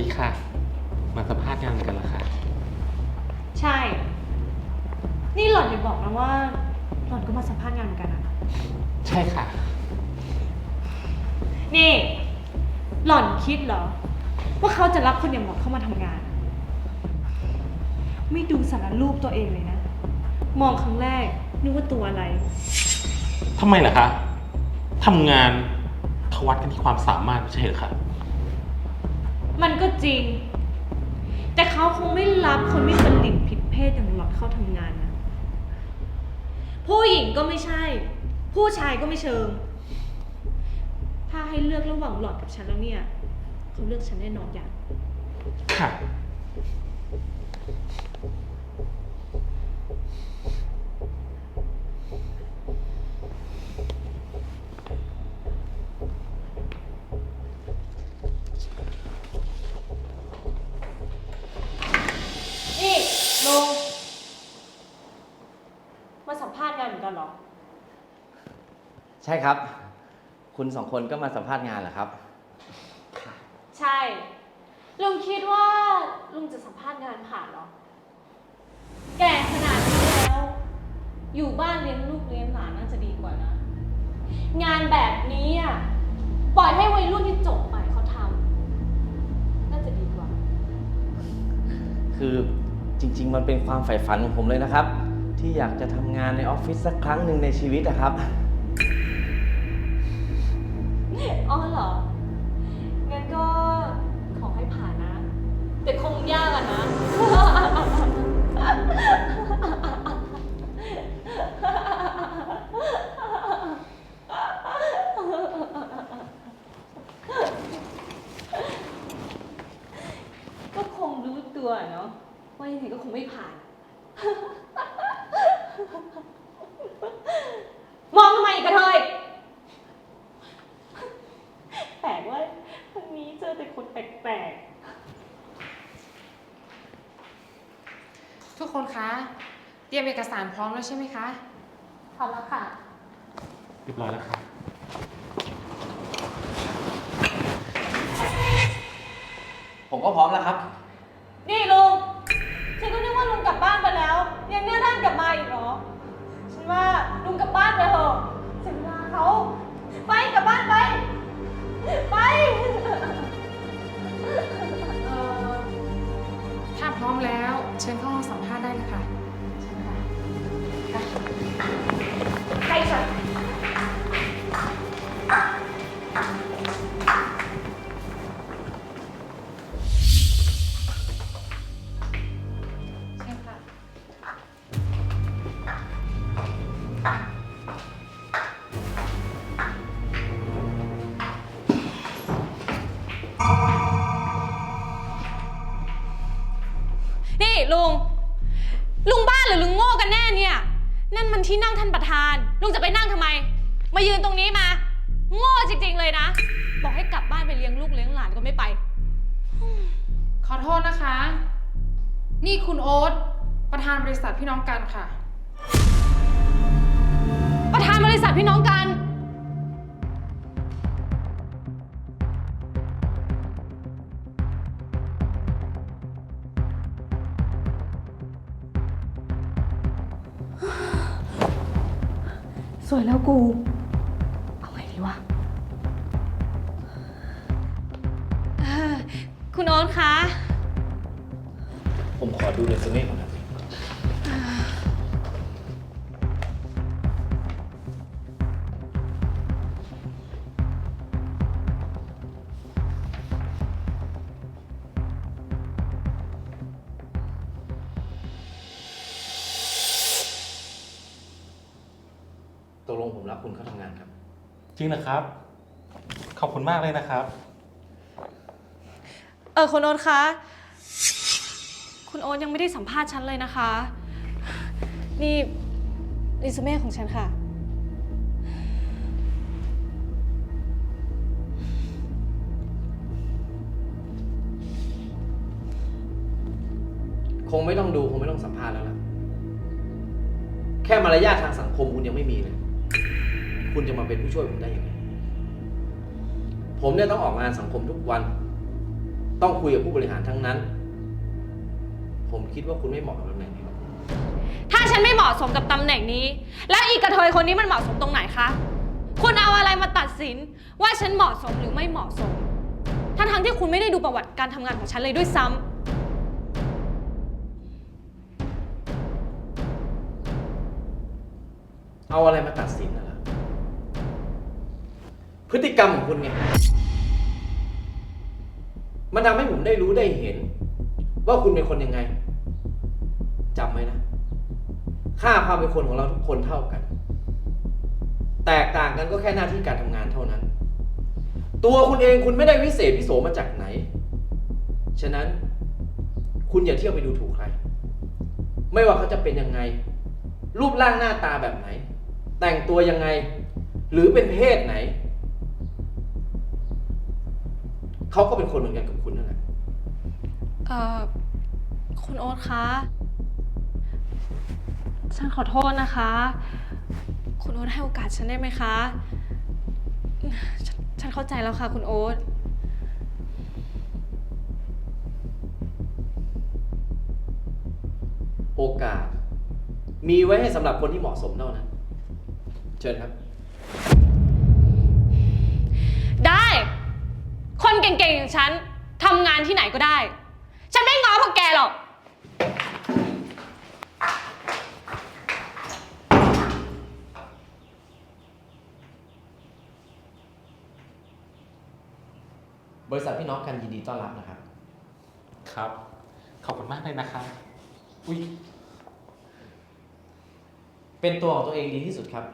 ดีค่ะ มาสัมภาษณ์งานกันเหรอคะใช่ นี่หล่อนอย่าบอกนะว่า หล่อนก็มาสัมภาษณ์งานเหมือนกันอะใช่ค่ะ นี่ หล่อนคิดเหรอ ว่าเขาจะรับคนอย่างหมอเข้ามาทำงาน ไม่ดูสารรูปตัวเองเลยนะ มองครั้งแรกนึกว่าตัวอะไร ทำไมล่ะคะ ทำงานเขาวัดกันที่ความสามารถไม่ใช่เหรอคะ มันก็จริง แต่เขาคงไม่รับคนม่เป็นลินผิดเพศอย่างหลอนเข้าทำงานนะ ผู้หญิงก็ไม่ใช่ ผู้ชายก็ไม่เชิง ถ้าให้เลือกระหว่างหลอนกับฉันแล้วเนี่ยเขาเลือกฉันแน่นอนอย่างค่ะนี่ ช่ครับ คุณสองคนก็มาสัมภาษณ์งานเหรอครับ ใช่ ลุงคิดว่าลุงจะสัมภาษณ์งานผ่านเหรอ แก่ขนาดนี้แล้ว อยู่บ้านเลี้ยงลูกเลี้ยงหลานน่าจะดีกว่านะ งานแบบนี้อะ ปล่อยให้วัยรุ่นที่จบใหม่เขาทำน่าจะดีกว่า คือจริง ๆ มันเป็นความใฝ่ฝันของผมเลยนะครับ ที่อยากจะทำงานในออฟฟิศสักครั้งหนึ่งในชีวิตนะครับ อ๋อเหรอ งั้นก็ขอให้ผ่านนะ แต่คงยากอะนะ ก็คงรู้ตัวเนาะว่ายังไงก็คงไม่ผ่าน มองทำไมอีกกระเทย แปลกว่าวันนี้เจอแต่คนแปลก ทุก คนคะ เตรียมเอกสารพร้อมแล้วใช่ไหมคะๆพร้อมแล้วค่ะ เรียบร้อยแล้วค่ะผมก็พร้อมแล้วครับ นี่ลุง ลุงบ้าหรือลุงโง่กันแน่เนี่ย นั่นมันที่นั่งท่านประธาน ลุงจะไปนั่งทำไม มายืนตรงนี้มา โง่จริง ๆ เลยนะ บอกให้กลับบ้านไปเลี้ยงลูกเลี้ยงหลานก็ไม่ไป ขอโทษนะคะ นี่คุณโอ๊ตประธานบริษัทพี่น้องกันค่ะ ประธานบริษัทพี่น้องกัน สวยแล้วกู เอาไงดีวะเอ่อคุณโอ๊ตคะ ผมขอดูเรซูเม่ก่อนนะต ลงผมรับคุณเข้าทำงานครับ จริงนะครับ ขอบคุณมากเลยนะครับ เออคุณโอ๊ตคะ คุณโอ๊ตยังไม่ได้สัมภาษณ์ฉันเลยนะคะ นี่รีซูเม่ของฉันค่ะ คงไม่ต้องดูคงไม่ต้องสัมภาษณ์แล้วล่ะ แค่มารยาททางสังคมคุณยังไม่มีเลย คุณจะมาเป็นผู้ช่วยผมได้ยังไง ผมเนี่ยต้องออกงานสังคมทุกวัน ต้องคุยกับผู้บริหารทั้งนั้น ผมคิดว่าคุณไม่เหมาะกับตำแหน่งนี้หรอกถ้าฉันไม่เหมาะสมกับตำแหน่งนี้ แล้วอีกกระเทยคนนี้มันเหมาะสมตรงไหนคะ คุณเอาอะไรมาตัดสินว่าฉันเหมาะสมหรือไม่เหมาะสม ทั้งทั้งๆที่คุณไม่ได้ดูประวัติการทำงานของฉันเลยด้วยซ้ำ เอาอะไรมาตัดสินนะล่ะ พฤติกรรมของคุณไง มันทำให้ผมได้รู้ได้เห็น ว่าคุณเป็นคนยังไงจำไว้นะ ค่าความเป็นคนของเราทุกคนเท่ากัน แตกต่างกันก็แค่หน้าที่การทำงานเท่านั้น ตัวคุณเองคุณไม่ได้วิเศษวิโสมาจากไหน ฉะนั้น คุณอย่าเที่ยวไปดูถูกใคร ไม่ว่าเขาจะเป็นยังไง รูปร่างหน้าตาแบบไหน แต่งตัวยังไง หรือเป็นเพศไหน เขาก็เป็นคนเหมือนกันกับคุณนั่นแหละ เอ่อ คุณโอ๊ตคะ ฉันขอโทษนะคะ คุณโอ๊ตให้โอกาสฉันได้ไหมคะฉนฉันเข้าใจแล้วค่ะ คุณโอ๊ต โอกาส มีไว้ให้สำหรับคนที่เหมาะสมเท่านั้น เชิญครับ เก่งๆอย่างฉันทำงานที่ไหนก็ได้ ฉันไม่ง้อพวกแกหรอก บริษัทพี่น้องกันยินดีต้อนรับนะครับ ครับ ขอบคุณมากเลยนะคะ อุ้ยเป็นตัวของตัวเองดีที่สุดครับ